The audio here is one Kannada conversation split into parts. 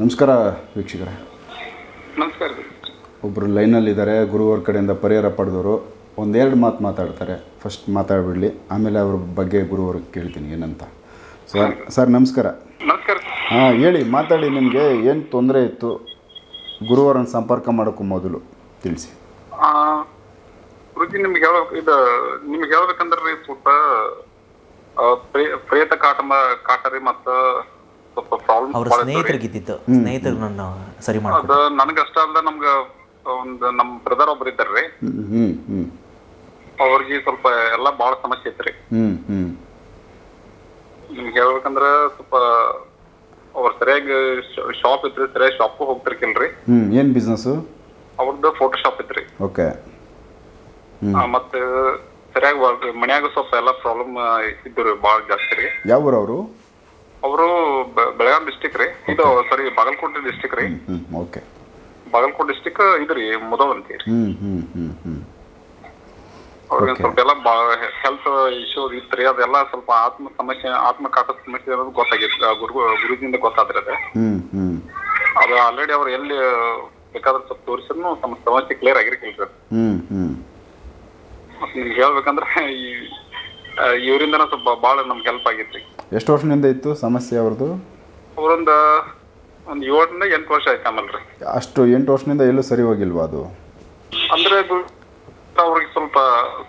ನಮಸ್ಕಾರ ವೀಕ್ಷಕರೇ. ನಮಸ್ಕಾರ. ಒಬ್ಬರು ಲೈನಲ್ಲಿದ್ದಾರೆ ಗುರುವಾರ ಕಡೆಯಿಂದ ಪರಿಹಾರ ಪಡೆದವರು. ಒಂದೆರಡು ಮಾತು ಮಾತಾಡ್ತಾರೆ. ಫಸ್ಟ್ ಮಾತಾಡ್ಬಿಡಲಿ. ಆಮೇಲೆ ಅವ್ರ ಬಗ್ಗೆ ಗುರುವಾರ ಕೇಳ್ತೀನಿ ಏನಂತ. ಸರ್ ಸರ್ ನಮಸ್ಕಾರ. ನಮಸ್ಕಾರ. ಹಾಂ ಹೇಳಿ ಮಾತಾಡಿ ನಿಮಗೆ. ಏನು ತೊಂದರೆ ಇತ್ತು? ಗುರುವರನ್ನು ಸಂಪರ್ಕ ಮಾಡೋಕ್ಕೂ ಮೊದಲು ತಿಳಿಸಿ. ಗುರುಜಿ ನಿಮ್ಗೆ ಯಾವ ಇದು ನಿಮ್ಗೆ ಹೇಳ್ಬೇಕಂದ್ರೆ ಸ್ವಲ್ಪ ಪ್ರೇತ ಕಾಟ ಕಾಟರಿ ಕಾಟ ರೀ ಮತ್ತ ಅವ್ರ ಸ್ನೇಹಿತರಿಗೆ ಇದ್ದಿತ್ತು ಸ್ನೇಹಿತರು ನನ್ನ ಸರಿ ಮಾಡ ಅದ ನನಗಷ್ಟ ಅಲ್ಲ ನಮ್ಗ ಒಂದ್ ನಮ್ ಬ್ರದರ್ ಒಬ್ರು ಇದ್ದಾರ್ರಿ ಹ್ಮ್ ಹ್ಞೂ ಅವ್ರಿಗೆ ಸ್ವಲ್ಪ ಎಲ್ಲಾ ಬಾಳ ಸಮಸ್ಯೆ ಐತ್ರಿ ಹ್ಮ್ ಹ್ಞೂ ನಿಮ್ಗೆ ಹೇಳ್ಬೇಕಂದ್ರ ಸ್ವಲ್ಪ ಅವ್ರ ಸರಿಯಾಗಿ ಶಾಪ್ ಇತ್ರಿ ಸರಿಯಾಗಿ ಶಾಪ್ ಹೋಗ್ತಿರ್ಕಿಲ್ರಿ ಹ್ಮ್ ಏನು ಬಿಸ್ನೆಸ್ಸು ಅವ್ರದ್ದು ಫೋಟೋ ಶಾಪ್ ಇತ್ರಿ ಓಕೆ ಆ, ಮತ್ತೆ ಸರಿಯಾಗಿ ಮನ್ಯಾಗ ಸ್ವಲ್ಪ ಎಲ್ಲಾ ಪ್ರಾಬ್ಲಮ್ ಇದ್ರು ಬಾಳ ಜಾಸ್ತಿ ರೀ. ಯಾವ ಊರವರು ಅವರು ಡಿಸ್ಟಿಕ್ ರೀ. ಇದು ಸಾರಿ ಬಾಗಲಕೋಟೆ ಡಿಸ್ಟಿಕ್ ರೀ. ಓಕೆ ಬಾಗಲಕೋಟೆ ಡಿಸ್ಟಿಕ್ ಇದು ರೀ ಮುದವಂತಿ ಅವ್ರಿಗೆ ಸ್ವಲ್ಪ ಎಲ್ಲ ಹೆಲ್ತ್ ಇಶ್ಯೂ ಇತ್ರಿ ಅದೆಲ್ಲ ಸ್ವಲ್ಪ ಆತ್ಮ ಸಮಸ್ಯೆ ಆತ್ಮಕಾಟ ಸಮಸ್ಯೆ ಅನ್ನೋದು ಗೊತ್ತಾಗಿತ್ತು. ಗುರು ಗುರುಜಿಂದ ಗೊತ್ತಾದ್ರೆ ಅದೇ ಅದು ಆಲ್ರೆಡಿ ಅವ್ರು ಎಲ್ಲಿ ಬೇಕಾದ್ರೆ ಸ್ವಲ್ಪ ತೋರಿಸಿದ್ರು ತಮ್ಮ ಸಮಸ್ಯೆ ಕ್ಲಿಯರ್ ಆಗಿರ್ಕಿಲ್ಲ ಸರ್ ಮತ್ತೆ ನಿಮ್ಗೆ ಹೇಳ್ಬೇಕಂದ್ರೆ ಈ ಇವರಿಂದನ ಸ್ವಲ್ಪ ಭಾಳ ನಮ್ಗೆ ಹೆಲ್ಪ್ ಆಗಿತ್ತು ಎಷ್ಟು ವರ್ಷದಿಂದ ಇತ್ತು ಸಮಸ್ಯೆ ಅವ್ರದ್ದು? ಅವರೊಂದು ಒಂದು ಏಳರಿಂದ ಎಂಟು ವರ್ಷ ಆಯ್ತು ಆಮೇಲೆ ರೀ ಅಷ್ಟು ಎಂಟು ವರ್ಷದಿಂದ ಎಲ್ಲೂ ಸರಿ ಹೋಗಿಲ್ವಾ ಅದು? ಅಂದ್ರೆ ಗು- ಅವ್ರಿಗೆ ಸ್ವಲ್ಪ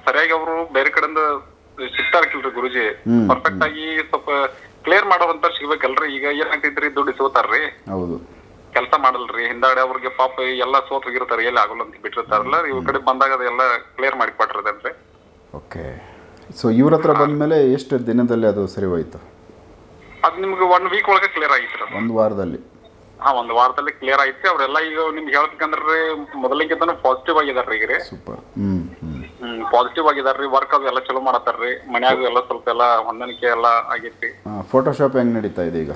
ಸರಿಯಾಗಿ ಅವರು ಬೇರೆ ಕಡೆಯಿಂದ ಸಿಗ್ತಾರಕಿಲ್ರಿ ಗುರುಜಿ. ಹ್ಮ್, ಪರ್ಫೆಕ್ಟ್ ಆಗಿ ಸ್ವಲ್ಪ ಕ್ಲಿಯರ್ ಮಾಡೋರಂತ ಸಿಗ್ಬೇಕಲ್ರಿ. ಈಗ ಏನಾಗ್ತೈತ್ರಿ ದುಡ್ಡು ಸೋತಾರ್ರಿ. ಹೌದು. ಕೆಲಸ ಮಾಡಲ್ರಿ. ಹಿಂದಾಡೆ ಅವ್ರಿಗೆ ಪಾಪ ಎಲ್ಲ ಸೋತ್ ಹೋಗಿರ್ತಾರೆ ಎಲ್ಲಿ ಆಗಲ್ಲ ಅಂತ ಬಿಟ್ಟಿರ್ತಾರಲ್ಲ. ಇವ್ರ ಕಡೆ ಬಂದಾಗ ಅದೆಲ್ಲ ಕ್ಲಿಯರ್ ಮಾಡಿ ಕೊಟ್ಟಿರ್ತೇನ್ರಿ ಓಕೆ ಸೊ ಇವ್ರ ಹತ್ರ ಬಂದಮೇಲೆ ಎಷ್ಟು ದಿನದಲ್ಲಿ ಅದು ಸರಿ ಹೋಯ್ತು? ಅದ್ ನಿಮ್ಗೆ ಒನ್ ವೀಕ್ ಒಳಗೆ ಕ್ಲಿಯರ್ ಆಗಿತ್ತು. ಒಂದು ವಾರದಲ್ಲಿ. ಹಾ ಒಂದು ವಾರದಲ್ಲಿ ಕ್ಲಿಯರ್ ಆಯ್ತು ಅವರೆಲ್ಲ ಈಗ ನಿಮ್ಗೆ ಹೇಳ್ಬೇಕಂದ್ರೆ ಮೊದಲಿಗಿಂತನೂ ಪಾಸಿಟಿವ್ ಆಗಿದಾರ್ರಿ ಈಗ ರೀ. ಸೂಪರ್ ಹ್ಞೂ ಹ್ಞೂ ಹ್ಮ್ ಪಾಸಿಟಿವ್ ಆಗಿದಾರ್ರಿ. ವರ್ಕ್ ಅದು ಎಲ್ಲ ಚಲೋ ಮಾಡತ್ತಾರ್ರಿ. ಮನ್ಯಾಗ ಎಲ್ಲ ಸ್ವಲ್ಪ ಎಲ್ಲ ಹೊಂದಾಣಿಕೆ ಎಲ್ಲ ಆಗೈತಿ ಫೋಟೋಶಾಪ್ ಹೆಂಗ್ ನಡೀತಾ ಇದೆ ಈಗ?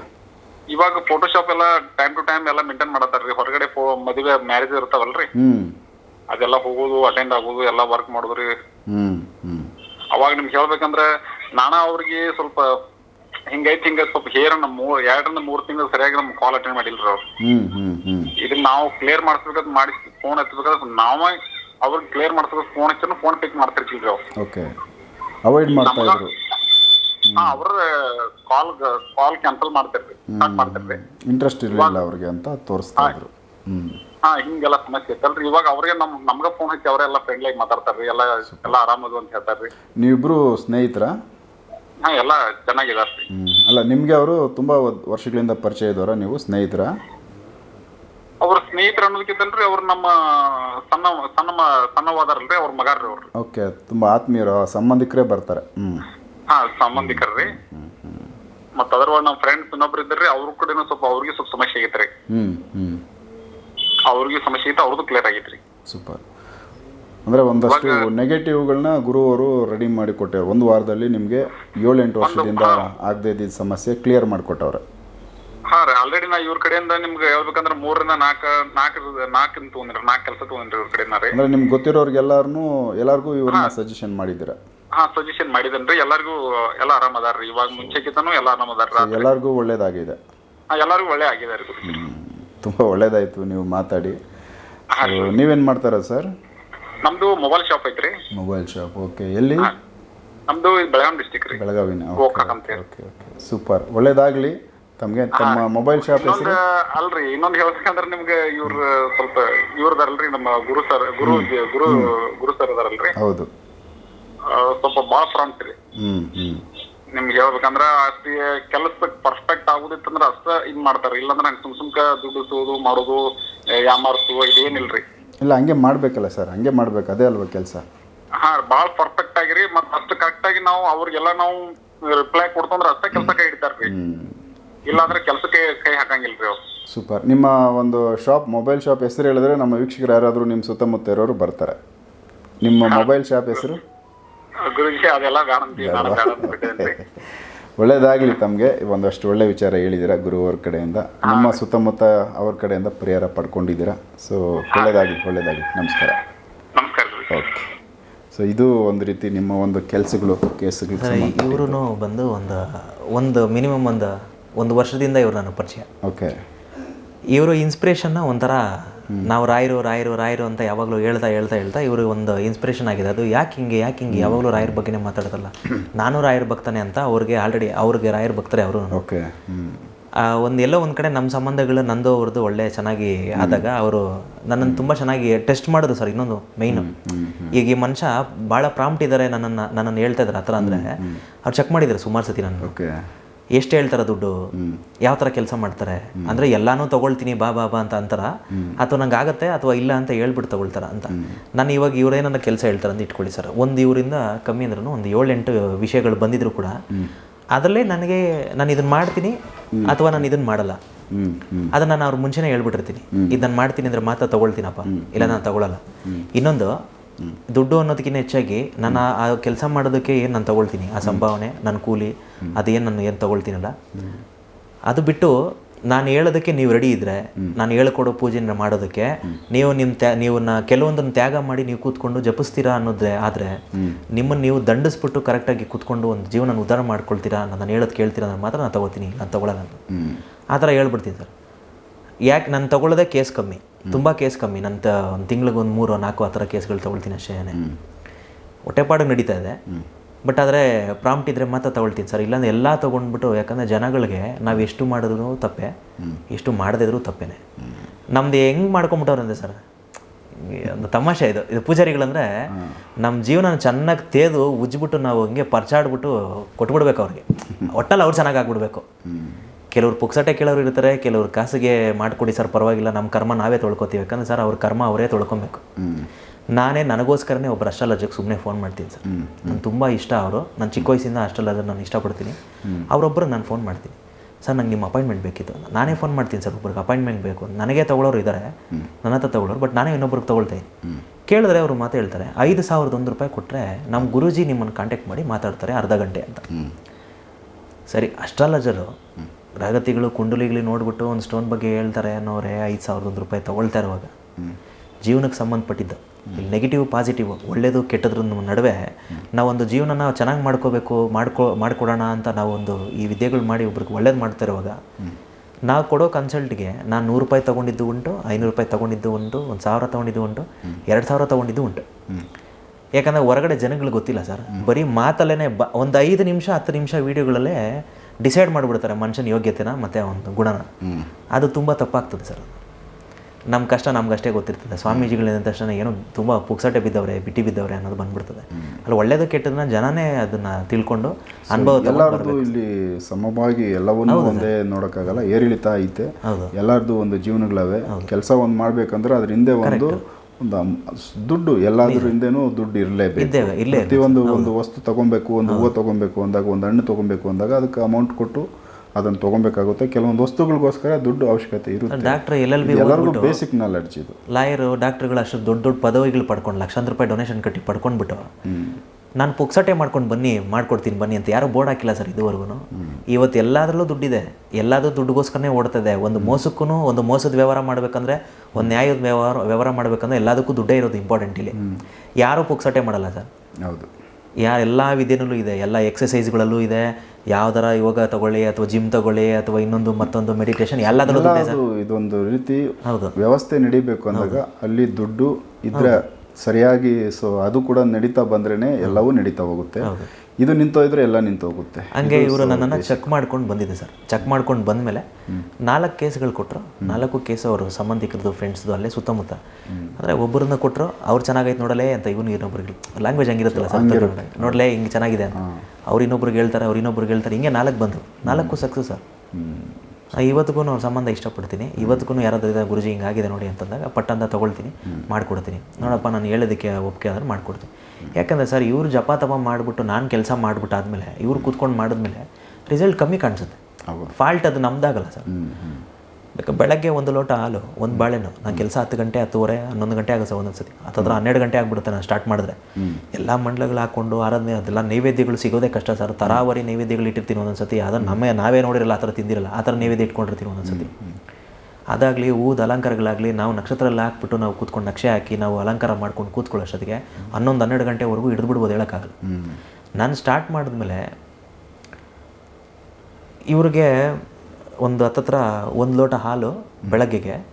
ಇವಾಗ ಫೋಟೋಶಾಪ್ ಎಲ್ಲ ಟೈಮ್ ಟು ಟೈಮ್ ಎಲ್ಲ ಮೇಂಟೈನ್ ಮಾಡತ್ತಾರ್ರಿ. ಹೊರಗಡೆ ಫೋ ಮದುವೆ ಮ್ಯಾರೇಜ್ ಇರ್ತಾವಲ್ರಿ. ಹ್ಞೂ ಅದೆಲ್ಲ ಹೋಗೋದು ಅಟೆಂಡ್ ಆಗೋದು ಎಲ್ಲ ವರ್ಕ್ ಮಾಡೋದ್ರಿ. ಹ್ಮ್ ಹ್ಞೂ ಅವಾಗ ನಿಮ್ಗೆ ಹೇಳ್ಬೇಕಂದ್ರೆ ನಾನಾ ಅವ್ರಿಗೆ ಸ್ವಲ್ಪ ಹಿಂಗೈತಿ ಹಿಂಗ ಸ್ವಲ್ಪ ಹೇರ್ ನಮ್ಮ ಮೂರ್ ಎರಡರಿಂದ ಮೂರ್ ತಿಂಗಳು ಸರಿಯಾಗಿ ನಮ್ಗೆ ಕಾಲ್ ಅಟೆಂಡ್ ಮಾಡಿಲ್ರಿ ಅವ್ರು. ಹ್ಮ್ ಹ್ಮ್ ಹ್ಮ್. ಇದನ್ನ ನಾವು ಕ್ಲಿಯರ್ ಮಾಡಿಸ್ಬೇಕಾದ್ರೆ ಮಾಡಿ ಫೋನ್ ಹಚ್ಬೇಕಾದ್ರೆ ನಾವೇ ಅವ್ರಿಗೆ ಕ್ಲಿಯರ್ ಮಾಡಿಸ್ಬೇಕು ಫೋನ್ ಹಚ್ಚಿ ಫೋನ್ ಪಿಕ್ ಮಾಡ್ತಿರ್ತಿಲ್ರಿ ಅವ್ರು. ಓಕೆ ಅವಾಯ್ಡ್ ಮಾಡ್ತಾ ಇದ್ರು. ಹಾ ಅವ್ರ ಕಾಲ್ ಕಾಲ್ ಕ್ಯಾನ್ಸಲ್ ಮಾಡ್ತಿರ್ರಿ ಸ್ಟಾರ್ಟ್ ಮಾಡ್ತಿರ್ರಿ. ಇಂಟ್ರೆಸ್ಟ್ ಇರಲಿಲ್ಲ ಅವ್ರಿಗೆ ಅಂತ ತೋರಿಸ್ತಾ ಇದ್ರು. ಹ್ಞೂ ಹಾ ಹಿಂಗೆಲ್ಲ ಸಮಸ್ಯೆ ಐತಲ್ರಿ ಇವಾಗ ಅವ್ರಿಗೆ ನಮ್ ನಮ್ಗ ಫೋನ್ ಹಚ್ಚಿ ಅವರೆಲ್ಲ ಫ್ರೆಂಡ್ಲಿ ಮಾತಾಡ್ತಾರ್ರಿ ಎಲ್ಲ ಎಲ್ಲ ಆರಾಮದು ಅಂತ ಹೇಳ್ತಾರ್ರಿ. ನೀವಿಬ್ರು ಸ್ನೇಹಿತರ? ಹಾ ಎಲ್ಲ ಚೆನ್ನಾಗಿದಾರ್ರಿ ಹ್ಞೂ ಅಲ್ಲ ನಿಮಗೆ ಅವರು ತುಂಬ ವರ್ಷಗಳಿಂದ ಪರಿಚಯ ಇದ್ದವರ ನೀವು ಸ್ನೇಹಿತರ? ಅವ್ರ ಸ್ನೇಹಿತರು ಅನ್ನೋದಕ್ಕಿಂತಲ್ರಿ ಅವ್ರು ನಮ್ಮ ಸಣ್ಣ ಸಣ್ಣ ಮ- ಸಣ್ಣವಾದಾರಲ್ರಿ ಅವ್ರ ಮಗಾರ್ರಿ ಅವ್ರು. ಓಕೆ ತುಂಬ ಆತ್ಮೀಯರು ಸಂಬಂಧಿಕರೇ ಬರ್ತಾರೆ. ಹ್ಞೂ ಹಾ ಸಂಬಂಧಿಕರ್ರಿ. ಮತ್ತ ಅದ್ರೊಳಗೆ ಒಳಗ್ ನಮ್ಮ ಫ್ರೆಂಡ್ಸ್ ಇನ್ನೊಬ್ರು ಇದ್ರಿ ಅವ್ರ ಕಡೆನೂ ಸ್ವಲ್ಪ ಅವ್ರಿಗೆ ಸ್ವಲ್ಪ ಸಮಸ್ಯೆ ಆಗೈತ್ರಿ. ಹ್ಞೂ ಹ್ಞೂ ಅವ್ರಿಗೆ ಸಮಸ್ಯೆ ಇತ್ತು ಅವ್ರದ್ದು ಕ್ಲಿಯರ್ ರೀ ಸೂಪರ್. ಅಂದರೆ ಒಂದಷ್ಟು ನೆಗೆಟಿವ್ಗಳನ್ನ ಗುರು ಅವರು ರೆಡಿ ಮಾಡಿ ಕೊಟ್ಟವ್ರು ಒಂದು ವಾರದಲ್ಲಿ ನಿಮಗೆ ಏಳೆಂಟು ವರ್ಷದಿಂದ ಆಗದೇ ಇದ್ದಿದ್ದ ಸಮಸ್ಯೆ ಕ್ಲಿಯರ್ ಮಾಡಿಕೊಟ್ಟವ್ರೆ. ಹಾ ರೀ ಆಲ್ರೆಡಿ ನಾ ಇವ್ರ ಕಡೆಯಿಂದ ನಿಮ್ಗೆ ಹೇಳ್ಬೇಕಂದ್ರ ಮೂರರಿಂದ ನಾಲ್ಕ ನಾಲ್ಕು ನಾಲ್ಕು ತೊಗೊಂಡ್ರಿ ನಾಲ್ಕು ಕೆಲಸ ತೊಗೊಂಡ್ರಿ ಇವ್ರ ಕಡೆಯಿಂದ ರೀ. ಅಂದರೆ ನಿಮ್ಗೆ ಗೊತ್ತಿರೋರ್ಗೆಲ್ಲರೂ ಎಲ್ಲರಿಗೂ ಇವ್ರನ್ನ ಸಜೆಷನ್ ಮಾಡಿದಿರ ಹಾ ಸಜೆಷನ್ ಮಾಡಿದನ್ರಿ ಎಲ್ಲರಿಗೂ ಎಲ್ಲ ಆರಾಮ ಅದಾರ್ರಿ ಇವಾಗ ಮುಂಚೆಕಿಂತನೂ ಎಲ್ಲ ಆರಾಮ ಅದಾರ ಎಲ್ಲರಿಗೂ ಒಳ್ಳೇದಾಗಿದೆ. ಎಲ್ಲರಿಗೂ ಒಳ್ಳೆ ಆಗಿದೆ ತುಂಬಾ ಒಳ್ಳೇದಾಯಿತು ನೀವು ಮಾತಾಡಿ. ನೀವೇನು ಮಾಡ್ತಾರಾ ಸರ್? ನಮ್ದು ಮೊಬೈಲ್ ಶಾಪ್ ಐತ್ರಿ. ಮೊಬೈಲ್ ಶಾಪ್ ಓಕೆ ಎಲ್ಲಿ? ನಮ್ದು ಬೆಳಗಾವಿ ಡಿಸ್ಟಿಕ್ ರೀ. ಬೆಳಗಾವಿನ ಗೋಕಾಕ್ ಅಂತ ಹೇಳಿ. ಓಕೆ ಓಕೆ ಸೂಪರ್ ಒಳ್ಳೇದಾಗ್ಲಿ. ತಮಗೆ ತಮ್ಮ ಮೊಬೈಲ್ ಶಾಪ್ ಹೆಸರು? ಅಲ್ರಿ ಇನ್ನೊಂದು ಹೇಳ್ಬೇಕಂದ್ರೆ ನಿಮ್ಗೆ ಇವ್ರ ಸ್ವಲ್ಪ ಇವ್ರದಾರಲ್ರಿ ನಮ್ಮ ಗುರು ಸರ್ ಗುರು ಗುರು ಗುರು ಸರ್ ಅದಾರಲ್ರಿ. ಹೌದು. ಸ್ವಲ್ಪ ಬಾಳ ಫ್ರಾಂಟ್ ರೀ ಹ್ಮ್ ಹ್ಮ್. ನಿಮ್ಗೆ ಹೇಳ್ಬೇಕಂದ್ರ ಅಷ್ಟೇ ಕೆಲಸಕ್ಕೆ ಪರ್ಫೆಕ್ಟ್ ಆಗುದಿತ್ತಂದ್ರ ಅಷ್ಟ ಇದ್ ಮಾಡ್ತಾರ. ಇಲ್ಲಾಂದ್ರ ಹಂಗ ಸುಮ್ ಸುಮ್ಕ ದುಡ್ಡಿಸೋದು ಮಾಡೋದು ಯಾಮಾರ್ಸು ಇದೇನಿಲ್ರಿ. ಇಲ್ಲ ಹಂಗೆ ಮಾಡಬೇಕಲ್ಲ ಸರ್ ಹಂಗೆ ಮಾಡ್ಬೇಕು ಅದೇ ಅಲ್ವಾ ಕೆಲಸ? ಹಾ ಬಾಳ ಪರ್ಫೆಕ್ಟ್ ಆಗಿರಿ ಮತ್ತೆ ಅಷ್ಟು ಕರೆಕ್ಟ್ ಆಗಿ ನಾವು ಅವ್ರಿಗೆಲ್ಲ ನಾವು ರಿಪ್ಲೈ ಕೊಡ್ತಂದ್ರೆ ಅಷ್ಟೇ ಕೆಲಸ ಕೈ ಹಿಡಿತಾರ್ರಿ ಇಲ್ಲಾಂದ್ರೆ ಕೆಲ್ಸಕ್ಕೆ ಕೈ ಹಾಕಂಗಿಲ್ರಿ ಅವ್ರು. ಸೂಪರ್. ನಿಮ್ಮ ಒಂದು ಶಾಪ್ ಮೊಬೈಲ್ ಶಾಪ್ ಹೆಸರು ಹೇಳಿದ್ರೆ ನಮ್ಮ ವೀಕ್ಷಕರು ಯಾರಾದರೂ ನಿಮ್ಮ ಸುತ್ತಮುತ್ತ ಇರೋರು ಬರ್ತಾರೆ. ನಿಮ್ಮ ಮೊಬೈಲ್ ಶಾಪ್ ಹೆಸರು? ಗುರುಜಿ ಅದೆಲ್ಲ ಬೇಡ ನಾನು ಒಳ್ಳೇದಾಗಲಿ ತಮಗೆ. ಒಂದಷ್ಟು ಒಳ್ಳೆ ವಿಚಾರ ಹೇಳಿದ್ದೀರಾ ಗುರು ಅವ್ರ ಕಡೆಯಿಂದ. ನಮ್ಮ ಸುತ್ತಮುತ್ತ ಅವ್ರ ಕಡೆಯಿಂದ ಪರಿಹಾರ ಪಡ್ಕೊಂಡಿದ್ದೀರಾ. ಸೊ ಒಳ್ಳೆಯದಾಗಲಿ ಒಳ್ಳೆಯದಾಗಲಿ ನಮಸ್ಕಾರ. ಓಕೆ ಸೊ ಇದು ಒಂದು ರೀತಿ ನಿಮ್ಮ ಒಂದು ಕೆಲಸಗಳು ಕೇಸುಗಳು ಸರ್ ಇವರು ಬಂದು ಒಂದು ಒಂದು ಮಿನಿಮಮ್ ಒಂದು ಒಂದು ವರ್ಷದಿಂದ ಇವರು ನನ್ನ ಪರಿಚಯ. ಓಕೆ ಇವರು ಇನ್ಸ್ಪಿರೇಷನ್ನ ಒಂಥರ ನಾವು ರಾಯರು ರಾಯರು ರಾಯರು ಅಂತ ಯಾವಾಗಲೂ ಹೇಳ್ತಾ ಹೇಳ್ತಾ ಹೇಳ್ತಾ ಇವರು ಒಂದು ಇನ್ಸ್ಪಿರೇಷನ್ ಆಗಿದೆ. ಅದು ಯಾಕೆ ಹಿಂಗೆ ಯಾಕೆ ಹಿಂಗೆ? ಯಾವಾಗಲೂ ರಾಯರ ಬಗ್ಗೆನೇ ಮಾತಾಡೋದಲ್ಲ. ನಾನು ರಾಯರ ಬಗ್ತಾನೆ ಅಂತ ಅವ್ರಿಗೆ ಆಲ್ರೆಡಿ ಅವ್ರಿಗೆ ರಾಯರ ಬಗ್ತಾರೆ ಅವರು. ಓಕೆ ಒಂದು ಎಲ್ಲೋ ಒಂದು ಕಡೆ ನಮ್ಮ ಸಂಬಂಧಗಳು ನಂದು ಅವ್ರದ್ದು ಒಳ್ಳೆ ಚೆನ್ನಾಗಿ ಆದಾಗ ಅವರು ನನ್ನನ್ನು ತುಂಬ ಚೆನ್ನಾಗಿ ಟೆಸ್ಟ್ ಮಾಡಿದ್ರು ಸರ್ ಇನ್ನೊಂದು ಮೈನು ಈಗ ಈ ಮನುಷ್ಯ ಭಾಳ ಪ್ರಾಂಪ್ಟ್ ಇದ್ದಾರೆ ನನ್ನನ್ನು ನನ್ನನ್ನು ಹೇಳ್ತಾ ಇದ್ದಾರೆ ಆ ಥರ ಅಂದರೆ ಅವ್ರು ಚೆಕ್ ಮಾಡಿದ್ದಾರೆ ಸುಮಾರು ಸತಿ ನಾನು ಓಕೆ ಎಷ್ಟು ಹೇಳ್ತಾರೆ ದುಡ್ಡು? ಯಾವ ಥರ ಕೆಲಸ ಮಾಡ್ತಾರೆ? ಅಂದರೆ ಎಲ್ಲಾನು ತೊಗೊಳ್ತೀನಿ ಬಾ ಬಾ ಬಾ ಅಂತ ಅಂತಾರ? ಅಥವಾ ನಂಗೆ ಆಗುತ್ತೆ ಅಥವಾ ಇಲ್ಲ ಅಂತ ಹೇಳ್ಬಿಟ್ಟು ತೊಗೊಳ್ತಾರ ಅಂತ. ನಾನು ಇವಾಗ ಇವರೇನನ್ನ ಕೆಲಸ ಹೇಳ್ತಾರೆ ಅಂತ ಇಟ್ಕೊಳ್ಳಿ ಸರ್. ಒಂದು ಇವರಿಂದ ಕಮ್ಮಿ ಅಂದ್ರೂ ಒಂದು ಏಳೆಂಟು ವಿಷಯಗಳು ಬಂದಿದ್ರು ಕೂಡ ಅದರಲ್ಲೇ ನನಗೆ ನಾನು ಇದನ್ನ ಮಾಡ್ತೀನಿ ಅಥವಾ ನಾನು ಇದನ್ನ ಮಾಡಲ್ಲ. ಅದನ್ನ ನಾನು ಅವ್ರ ಮುಂಚೆನೇ ಹೇಳ್ಬಿಟ್ಟಿರ್ತೀನಿ. ಇದನ್ನ ನಾನು ಮಾಡ್ತೀನಿ ಅಂದ್ರೆ ಮಾತ್ರ ತಗೊಳ್ತೀನಪ್ಪ. ಇಲ್ಲ ನಾನು ತಗೊಳ್ಳಲ್ಲ ಇನ್ನೊಂದು ದುಡ್ಡು ಅನ್ನೋದಕ್ಕಿಂತ ಹೆಚ್ಚಾಗಿ ನಾನು ಆ ಕೆಲಸ ಮಾಡೋದಕ್ಕೆ ಏನು ನಾನು ತಗೊಳ್ತೀನಿ? ಆ ಸಂಭಾವನೆ ನನ್ನ ಕೂಲಿ ಅದೇನು ನಾನು ಏನು ತಗೊಳ್ತೀನಲ್ಲ? ಅದು ಬಿಟ್ಟು ನಾನು ಹೇಳೋದಕ್ಕೆ ನೀವು ರೆಡಿ ಇದ್ದರೆ ನಾನು ಹೇಳ್ಕೊಡೋ ಪೂಜೆನ ಮಾಡೋದಕ್ಕೆ ನೀವು ನಿಮ್ಮ ತ್ಯಾ ನೀವು ಕೆಲವೊಂದನ್ನು ತ್ಯಾಗ ಮಾಡಿ ನೀವು ಕೂತ್ಕೊಂಡು ಜಪಿಸ್ತೀರಾ ಅನ್ನೋದ್ರೆ ಆದರೆ ನಿಮ್ಮನ್ನು ನೀವು ದಂಡಿಸ್ಬಿಟ್ಟು ಕರೆಕ್ಟಾಗಿ ಕೂತ್ಕೊಂಡು ಒಂದು ಜೀವನ ಉದ್ಧಾರ ಮಾಡ್ಕೊಳ್ತೀರಾ ನಾನು ಹೇಳೋದು ಕೇಳ್ತೀರಾ ನಾನು ಮಾತ್ರ ನಾನು ತಗೋತೀನಿ ನಾನು ಹ್ಞೂ ಆ ಥರ ಹೇಳ್ಬಿಡ್ತೀನಿ ಸರ್. ಯಾಕೆ ನಾನು ತಗೊಳ್ಳೋದೇ ಕೇಸ್ ಕಮ್ಮಿ. ತುಂಬ ಕೇಸ್ ಕಮ್ಮಿ. ನಂತ ಒಂದು ತಿಂಗ್ಳಿಗೆ ಒಂದು ಮೂರು ನಾಲ್ಕು ಆ ಥರ ಕೇಸ್ಗಳು ತೊಗೊಳ್ತೀನಿ ಅಷ್ಟೇ ಹೊಟ್ಟೆಪಾಡಿಗೆ ನಡೀತಾ ಇದೆ. ಬಟ್ ಆದರೆ ಪ್ರಾಂಪ್ಟ್ ಇದ್ರೆ ಮಾತ್ರ ತಗೊಳ್ತೀನಿ ಸರ್. ಇಲ್ಲಾಂದ್ರೆ ಎಲ್ಲ ತೊಗೊಂಡ್ಬಿಟ್ಟು ಯಾಕಂದರೆ ಜನಗಳಿಗೆ ನಾವು ಎಷ್ಟು ಮಾಡಿದ್ರು ತಪ್ಪೆ. ಎಷ್ಟು ಮಾಡದಿದ್ರು ತಪ್ಪೇನೆ. ನಮ್ದು ಹೆಂಗೆ ಮಾಡ್ಕೊಂಬಿಟ್ಟವ್ರು ಅಂದ್ರೆ ಸರ್? ಒಂದು ತಮಾಷೆ ಇದು. ಇದು ಪೂಜಾರಿಗಳಂದ್ರೆ ನಮ್ಮ ಜೀವನ ಚೆನ್ನಾಗಿ ತೇದು ಉಜ್ಜಿಬಿಟ್ಟು ನಾವು ಹಂಗೆ ಪರ್ಚಾಡ್ಬಿಟ್ಟು ಕೊಟ್ಬಿಡ್ಬೇಕು ಅವ್ರಿಗೆ. ಒಟ್ಟಲ್ಲಿ ಅವ್ರು ಚೆನ್ನಾಗಿ ಆಗ್ಬಿಡ್ಬೇಕು. ಕೆಲವ್ರು ಪುಕ್ಸಟೆ ಕೇಳೋರು ಇರ್ತಾರೆ ಕೆಲವ್ರು ಕಾಸಿಗೆ ಮಾಡಿಕೊಡಿ ಸರ್ ಪರವಾಗಿಲ್ಲ ನಮ್ಮ ಕರ್ಮ ನಾವೇ ತೊಳ್ಕೊತೀವಿ. ಯಾಕಂದ್ರೆ ಸರ್ ಅವ್ರ ಕರ್ಮ ಅವರೇ ತೊಳ್ಕೊಬೇಕು. ನಾನೇ ನನಗೋಸ್ಕರನೇ ಒಬ್ಬರು ಅಸ್ಟ್ರಾಲಜರ್ಗೆ ಸುಮ್ಮನೆ ಫೋನ್ ಮಾಡ್ತೀನಿ ಸರ್. ನಂಗೆ ತುಂಬ ಇಷ್ಟ ಅವರು. ನಾನು ಚಿಕ್ಕ ವಯಸ್ಸಿಂದ ಅಸ್ಟ್ರಾಲಜರ್ ನಾನು ಇಷ್ಟಪಡ್ತೀನಿ. ಅವರೊಬ್ಬರು ನಾನು ಫೋನ್ ಮಾಡ್ತೀನಿ. ಸರ್ ನಂಗೆ ನಿಮ್ಮ ಅಪಾಯಿಂಟ್ಮೆಂಟ್ ಬೇಕಿತ್ತು. ನಾನೇ ಫೋನ್ ಮಾಡ್ತೀನಿ ಸರ್ ಒಬ್ರಿಗೆ ಅಪಾಯಿಂಟ್ಮೆಂಟ್ ಬೇಕು. ನನಗೆ ತಗೊಳ್ಳೋರು ಇದ್ದಾರೆ ನನ್ನ ಹತ್ರ ತಗೊಳ್ಳೋರು ಬಟ್ ನಾನೇ ಇನ್ನೊಬ್ರಿಗೆ ತೊಗೊಳ್ತೇನೆ ಕೇಳಿದ್ರೆ ಅವರು ಮಾತು ಹೇಳ್ತಾರೆ ಐದು ಸಾವಿರದ ಒಂದು ರೂಪಾಯಿ ಕೊಟ್ಟರೆ ನಮ್ಮ ಗುರೂಜಿ ನಿಮ್ಮನ್ನು ಕಾಂಟ್ಯಾಕ್ಟ್ ಮಾಡಿ ಮಾತಾಡ್ತಾರೆ ಅರ್ಧ ಗಂಟೆ ಅಂತ. ಸರಿ ಅಸ್ಟ್ರಾಲಜರು ರಾಗತಿಗಳು ಕುಂಡಲಿಗಳು ನೋಡ್ಬಿಟ್ಟು ಒಂದು ಸ್ಟೋನ್ ಬಗ್ಗೆ ಹೇಳ್ತಾರೆ ಅನ್ನೋರೆ ಐದು ಸಾವಿರದ ಒಂದು ರೂಪಾಯಿ ತೊಗೊಳ್ತಾ ಇರುವಾಗ. ಜೀವನಕ್ಕೆ ಸಂಬಂಧಪಟ್ಟಿದ್ದು. ಇಲ್ಲಿ ನೆಗೆಟಿವ್ ಪಾಸಿಟಿವ್ ಒಳ್ಳೆಯದು ಕೆಟ್ಟದ್ರ ನಡುವೆ ನಾವೊಂದು ಜೀವನನ ಚೆನ್ನಾಗಿ ಮಾಡ್ಕೋಬೇಕು ಮಾಡ್ಕೊ ಮಾಡಿಕೊಡೋಣ ಅಂತ ನಾವೊಂದು ಈ ವಿದ್ಯೆಗಳು ಮಾಡಿ ಒಬ್ರಿಗೆ ಒಳ್ಳೇದು ಮಾಡ್ತಾ ಇರುವಾಗ ನಾವು ಕೊಡೋ ಕನ್ಸಲ್ಟ್ಗೆ ನಾನು ನೂರು ರೂಪಾಯಿ ತೊಗೊಂಡಿದ್ದು ಉಂಟು ಐನೂರು ರೂಪಾಯಿ ತೊಗೊಂಡಿದ್ದು ಉಂಟು ಒಂದು ಸಾವಿರ ತೊಗೊಂಡಿದ್ದು ಉಂಟು ಎರಡು ಸಾವಿರ ತೊಗೊಂಡಿದ್ದು ಉಂಟು. ಯಾಕಂದರೆ ಹೊರಗಡೆ ಜನಗಳಿಗೆ ಗೊತ್ತಿಲ್ಲ ಸರ್ ಬರೀ ಮಾತಲ್ಲೇ ಬ ಒಂದು ಐದು ನಿಮಿಷ ಹತ್ತು ನಿಮಿಷ ವೀಡಿಯೋಗಳಲ್ಲೇ ಡಿಸೈಡ್ ಮಾಡಿಬಿಡ್ತಾರೆ ಮನುಷ್ಯನ ಯೋಗ್ಯತೆನ ಮತ್ತು ಒಂದು ಗುಣನ. ಅದು ತುಂಬ ತಪ್ಪಾಗ್ತದೆ ಸರ್. ನಮ್ಮ ಕಷ್ಟ ನಮ್ಗಷ್ಟೇ ಗೊತ್ತಿರ್ತದೆ. ಸ್ವಾಮೀಜಿಗಳಿಂದ ತಕ್ಷಣ ಏನೋ ತುಂಬ ಪುಕ್ಸಟೆ ಬಿದ್ದವ್ರೆ ಬಿಟ್ಟಿ ಬಿದ್ದವ್ರೆ ಅನ್ನೋದು ಬಂದ್ಬಿಡ್ತದೆ. ಅಲ್ಲಿ ಒಳ್ಳೇದು ಕೆಟ್ಟದನ್ನ ಜನನೇ ಅದನ್ನ ತಿಳ್ಕೊಂಡು ಅನುಭವ ಎಲ್ಲರದು ಇಲ್ಲಿ ಸಮವಾಗಿ ಎಲ್ಲವನ್ನೂ ಒಂದೇ ನೋಡೋಕ್ಕಾಗಲ್ಲ. ಏರಿಳಿತ ಐತೆ. ಎಲ್ಲರದು ಒಂದು ಜೀವನಗಳವೆ. ಕೆಲಸ ಒಂದು ಮಾಡ್ಬೇಕಂದ್ರೆ ಅದ್ರ ಹಿಂದೆ ಒಂದು ಒಂದು ದುಡ್ಡು ಎಲ್ಲಾದ್ರೂ ಹಿಂದೆನೂ ದುಡ್ಡು ಇರಲೇಬೇಕು. ಪ್ರತಿ ಇಲ್ಲೇ ಪ್ರತಿಯೊಂದು ಒಂದು ವಸ್ತು ತಗೊಬೇಕು ಒಂದು ಹೂವು ತಗೊಬೇಕು ಅಂದಾಗ ಒಂದು ಹಣ್ಣು ತಗೊಬೇಕು ಅಂದಾಗ ಅದಕ್ಕೆ ಅಮೌಂಟ್ ಕೊಟ್ಟು ಅದನ್ನು ತಗೊಬೇಕಾಗುತ್ತೆ. ಕೆಲವೊಂದು ವಸ್ತುಗಳಿಗೋಸ್ಕರ ದುಡ್ಡು ಅವಶ್ಯಕತೆ ಇರುತ್ತೆ. ಡಾಕ್ಟರ್ ಎಲ್ ಬಿ ಎಲ್ಲರಿಗೂ ಬೇಸಿಕ್ ನಾಲೆಡ್ಜ್ ಇದು. ಲಾಯರು ಡಾಕ್ಟರ್ಗಳು ಅಷ್ಟು ದೊಡ್ಡ ದೊಡ್ಡ ಪದವಿಗಳು ಪಡ್ಕೊಂಡು ಲಕ್ಷಾಂತರ ರೂಪಾಯಿ ಡೊನೇಷನ್ ಕಟ್ಟಿ ಪಡ್ಕೊಂಡ್ಬಿಟ್ಟು ನಾನು ಪುಕ್ಸಟೆ ಮಾಡ್ಕೊಂಡು ಬನ್ನಿ ಮಾಡ್ಕೊಡ್ತೀನಿ ಬನ್ನಿ ಅಂತ ಯಾರೂ ಬೋರ್ಡ್ ಹಾಕಿಲ್ಲ ಸರ್ ಇದುವರೆಗೂ ಇವತ್ತು ಎಲ್ಲದರಲ್ಲೂ ದುಡ್ಡಿದೆ. ಎಲ್ಲಾದರೂ ದುಡ್ಡುಗೋಸ್ಕರನೇ ಓಡ್ತದೆ. ಒಂದು ಮೋಸಕ್ಕೂ ಒಂದು ಮೋಸದ ವ್ಯವಹಾರ ಮಾಡಬೇಕಂದ್ರೆ ಒಂದು ನ್ಯಾಯದ ವ್ಯವಹಾರ ವ್ಯವಹಾರ ಮಾಡಬೇಕಂದ್ರೆ ಎಲ್ಲದಕ್ಕೂ ದುಡ್ಡೇ ಇರೋದು ಇಂಪಾರ್ಟೆಂಟ್ ಇಲ್ಲಿ. ಯಾರೂ ಪುಕ್ಸಟೆ ಮಾಡಲ್ಲ ಸರ್. ಹೌದು. ಯಾ ಎಲ್ಲ ವಿದ್ಯೆನಲ್ಲೂ ಇದೆ. ಎಲ್ಲ ಎಕ್ಸಸೈಸ್ಗಳಲ್ಲೂ ಇದೆ. ಯಾವ್ದಾರ ಯೋಗ ತಗೊಳ್ಳಿ ಅಥವಾ ಜಿಮ್ ತಗೊಳ್ಳಿ ಅಥವಾ ಇನ್ನೊಂದು ಮತ್ತೊಂದು ಮೆಡಿಟೇಷನ್ ಎಲ್ಲದರಲ್ಲೂ ಇದೊಂದು ರೀತಿ ಹೌದು. ವ್ಯವಸ್ಥೆ ನಡಿಬೇಕು ಅಂದಾಗ ಅಲ್ಲಿ ದುಡ್ಡು ಇದ್ರೆ ಸರಿಯಾಗಿ ಸೊ ಅದು ಕೂಡ ನಡೀತಾ ಬಂದ್ರೇನೆ ಎಲ್ಲವೂ ನಡೀತಾ ಹೋಗುತ್ತೆ. ಇದು ನಿಂತೋಯ್ದ್ರೆ ಎಲ್ಲ ನಿಂತು ಹೋಗುತ್ತೆ. ಹಂಗೆ ಇವರು ನನ್ನನ್ನು ಚೆಕ್ ಮಾಡ್ಕೊಂಡು ಬಂದಿದೆ ಸರ್. ಚೆಕ್ ಮಾಡ್ಕೊಂಡು ಬಂದಮೇಲೆ ನಾಲ್ಕು ಕೇಸ್ಗಳು ಕೊಟ್ಟರು ನಾಲ್ಕು ಕೇಸ್ ಅವರು ಸಂಬಂಧಿಕರದು ಫ್ರೆಂಡ್ಸ್ದು ಅಲ್ಲೇ ಸುತ್ತಮುತ್ತ. ಅಂದರೆ ಒಬ್ಬರನ್ನ ಕೊಟ್ಟರು ಅವ್ರು ಚೆನ್ನಾಗೈತೆ ನೋಡಲೇ ಅಂತ ಇವನು ಇನ್ನೊಬ್ರಿಗೆ ಲ್ಯಾಂಗ್ವೇಜ್ ಹಂಗಿರುತ್ತಲ್ಲ ಸರ್ ನೋಡಲೇ ಹಿಂಗೆ ಚೆನ್ನಾಗಿದೆ ಅಂತ. ಅವ್ರು ಇನ್ನೊಬ್ರಿಗೆ ಹೇಳ್ತಾರೆ ಅವ್ರು ಇನ್ನೊಬ್ರಿಗೆ ಹೇಳ್ತಾರೆ. ಹಿಂಗೆ ನಾಲ್ಕು ಬಂದರು. ನಾಲ್ಕು ಸಕ್ಸಸ್ ಸರ್. ಇವತ್ತಿಗೂ ಅವ್ರ ಸಂಬಂಧ ಇಷ್ಟಪಡ್ತೀನಿ. ಇವತ್ತಿಗೂ ಯಾರಾದ್ರೂ ಇದೆ ಗುರುಜಿ ಹಿಂಗಾಗಿದೆ ನೋಡಿ ಅಂತಂದಾಗ ಪಟ್ಟಂತ ತೊಗೊಳ್ತೀನಿ ಮಾಡಿಕೊಡ್ತೀನಿ. ನೋಡಪ್ಪ ನಾನು ಹೇಳೋದಕ್ಕೆ ಒಪ್ಪಿಗೆ ಆದರೂ ಮಾಡಿಕೊಡ್ತೀನಿ. ಯಾಕಂದರೆ ಸರ್ ಇವ್ರು ಜಪ ತಪ ಮಾಡಿಬಿಟ್ಟು ನಾನು ಕೆಲಸ ಮಾಡಿಬಿಟ್ಟು ಆದಮೇಲೆ ಇವ್ರು ಕೂತ್ಕೊಂಡು ಮಾಡಿದ್ಮೇಲೆ ರಿಸಲ್ಟ್ ಕಮ್ಮಿ ಕಾಣಿಸುತ್ತೆ. ಫಾಲ್ಟ್ ಅದು ನಮ್ದಾಗಲ್ಲ ಸರ್. ಹ್ಮ್ ಬೆಳಗ್ಗೆ ಒಂದು ಲೋಟ ಹಾಲು ಒಂದು ಬಾಳೆನು ನಾನು ಕೆಲಸ ಹತ್ತು ಗಂಟೆ ಹತ್ತುವರೆ ಹನ್ನೊಂದು ಗಂಟೆ ಆಗುತ್ತೆ ಒಂದೊಂದು ಸತಿ ಹತ್ತತ್ರ ಹನ್ನೆರಡು ಗಂಟೆ ಆಗ್ಬಿಡುತ್ತೆ ನಾನು ಸ್ಟಾರ್ಟ್ ಮಾಡಿದ್ರೆ. ಎಲ್ಲ ಮಂಡಲಗಳು ಹಾಕ್ಕೊಂಡು ಆರಾಧನೆ ಅದೆಲ್ಲ ನೈವೇದ್ಯಗಳು ಸಿಗೋದೇ ಕಷ್ಟ ಸರ್. ತರಾವರಿ ನೈವೇದ್ಯಗಳು ಇಟ್ಟಿರ್ತೀನಿ ಒಂದೊಂದು ಸತಿ ಅದನ್ನು ನಮ್ಮ ನಾವೇ ನೋಡಿರಲ್ಲ ಆ ಥರ ತಿಂದಿರಲ್ಲ ಆ ಥರ ನೈವೇದ್ಯ ಇಟ್ಕೊಂಡಿರ್ತೀನಿ ಒಂದೊಂದು ಸತಿ ಅದಾಗಲಿ ಹೂದ ಅಲಂಕಾರಗಳಾಗಲಿ ನಾವು ನಕ್ಷತ್ರ ಎಲ್ಲ ಹಾಕ್ಬಿಟ್ಟು ನಾವು ಕೂತ್ಕೊಂಡು ನಕ್ಷೆ ಹಾಕಿ ನಾವು ಅಲಂಕಾರ ಮಾಡ್ಕೊಂಡು ಕೂತ್ಕೊಳ್ಳೋಷ್ಟೊತ್ತಿಗೆ ಹನ್ನೊಂದು ಹನ್ನೆರಡು ಗಂಟೆವರೆಗೂ ಹಿಡಿದು ಬಿಡ್ಬೋದು ಹೇಳೋಕ್ಕಾಗಲ್ಲ ನಾನು ಸ್ಟಾರ್ಟ್ ಮಾಡಿದ್ಮೇಲೆ ಇವ್ರಿಗೆ ಒಂದು ಹತ್ತತ್ರ ಒಂದು ಲೋಟ ಹಾಲು ಬೆಳಗ್ಗೆಗೆ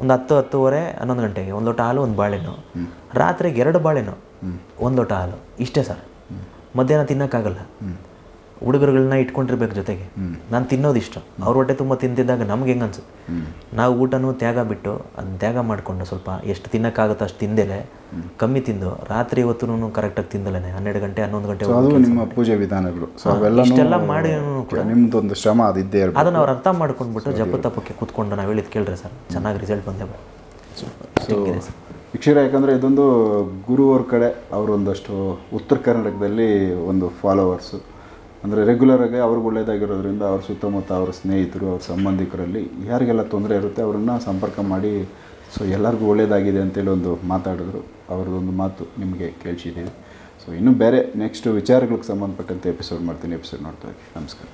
ಒಂದು ಹತ್ತು ಹತ್ತುವರೆ ಹನ್ನೊಂದು ಗಂಟೆಗೆ ಒಂದು ಲೋಟ ಹಾಲು ಒಂದು ಬಾಳೆಹಣ್ಣು. ರಾತ್ರಿಗೆ ಎರಡು ಬಾಳೆಹಣ್ಣು ಒಂದು ಲೋಟ ಹಾಲು. ಇಷ್ಟೇ ಸರ್. ಮಧ್ಯಾಹ್ನ ತಿನ್ನೋಕ್ಕಾಗಲ್ಲ. ಹುಡುಗರುಗಳನ್ನ ಇಟ್ಕೊಂಡಿರ್ಬೇಕು ಜೊತೆಗೆ. ನಾನು ತಿನ್ನೋದು ಇಷ್ಟ. ಅವ್ರ ಹೊಟ್ಟೆ ತುಂಬ ತಿಂತಿದ್ದಾಗ ನಮ್ಗೆ ಹೆಂಗೆ ಅನ್ಸುತ್ತೆ? ನಾವು ಊಟನೂ ತ್ಯಾಗ ಬಿಟ್ಟು ಅದನ್ನ ತ್ಯಾಗ ಮಾಡಿಕೊಂಡು ಸ್ವಲ್ಪ ಎಷ್ಟು ತಿನ್ನೋಕ್ಕಾಗುತ್ತೋ ಅಷ್ಟು ತಿಂದೇಲೆ ಕಮ್ಮಿ ತಿಂದು ರಾತ್ರಿ ಹೊತ್ತು ಕರೆಕ್ಟಾಗಿ ತಿಂದಲೇ ಹನ್ನೆರಡು ಗಂಟೆ ಹನ್ನೊಂದು ಗಂಟೆ ಅದು ನಿಮ್ಮ ಪೂಜೆ ವಿಧಾನಗಳು. ಇಷ್ಟೆಲ್ಲ ಮಾಡಿ ಕೂಡ ನಿಮ್ದೊಂದು ಶ್ರಮ ಅದಿದ್ದೇ ಅದನ್ನ ಅವ್ರು ಅರ್ಥ ಮಾಡ್ಕೊಂಡ್ಬಿಟ್ಟು ಜಪ ತಪ್ಪಕ್ಕೆ ಕೂತ್ಕೊಂಡು ನಾವು ಹೇಳಿದ್ ಕೇಳ್ರಿ ಸರ್. ಚೆನ್ನಾಗಿ ರಿಸಲ್ಟ್ ಬಂದೆ ಸರ್ ವೀಕ್ಷರ ಯಾಕಂದರೆ ಇದೊಂದು ಗುರುವರ ಕಡೆ ಅವರೊಂದಷ್ಟು ಉತ್ತರ ಕರ್ನಾಟಕದಲ್ಲಿ ಒಂದು ಫಾಲೋವರ್ಸು ಅಂದರೆ ರೆಗ್ಯುಲರಾಗಿ ಅವ್ರಿಗೆ ಒಳ್ಳೆಯದಾಗಿರೋದ್ರಿಂದ ಅವ್ರ ಸುತ್ತಮುತ್ತ ಅವ್ರ ಸ್ನೇಹಿತರು, ಅವ್ರ ಸಂಬಂಧಿಕರಲ್ಲಿ ಯಾರಿಗೆಲ್ಲ ತೊಂದರೆ ಇರುತ್ತೆ ಅವ್ರನ್ನ ಸಂಪರ್ಕ ಮಾಡಿ ಸೊ ಎಲ್ಲರಿಗೂ ಒಳ್ಳೆಯದಾಗಿದೆ ಅಂತೇಳಿ ಒಂದು ಮಾತಾಡಿದ್ರು. ಅವ್ರದ್ದೊಂದು ಮಾತು ನಿಮಗೆ ಕೇಳಿಸಿದ್ದೀವಿ ಸೊ ಇನ್ನೂ ಬೇರೆ ನೆಕ್ಸ್ಟ್ ವಿಚಾರಗಳಿಗೆ ಸಂಬಂಧಪಟ್ಟಂತೆ ಎಪಿಸೋಡ್ ಮಾಡ್ತೀನಿ ಎಪಿಸೋಡ್ ನೋಡ್ತಾ ನಮಸ್ಕಾರ.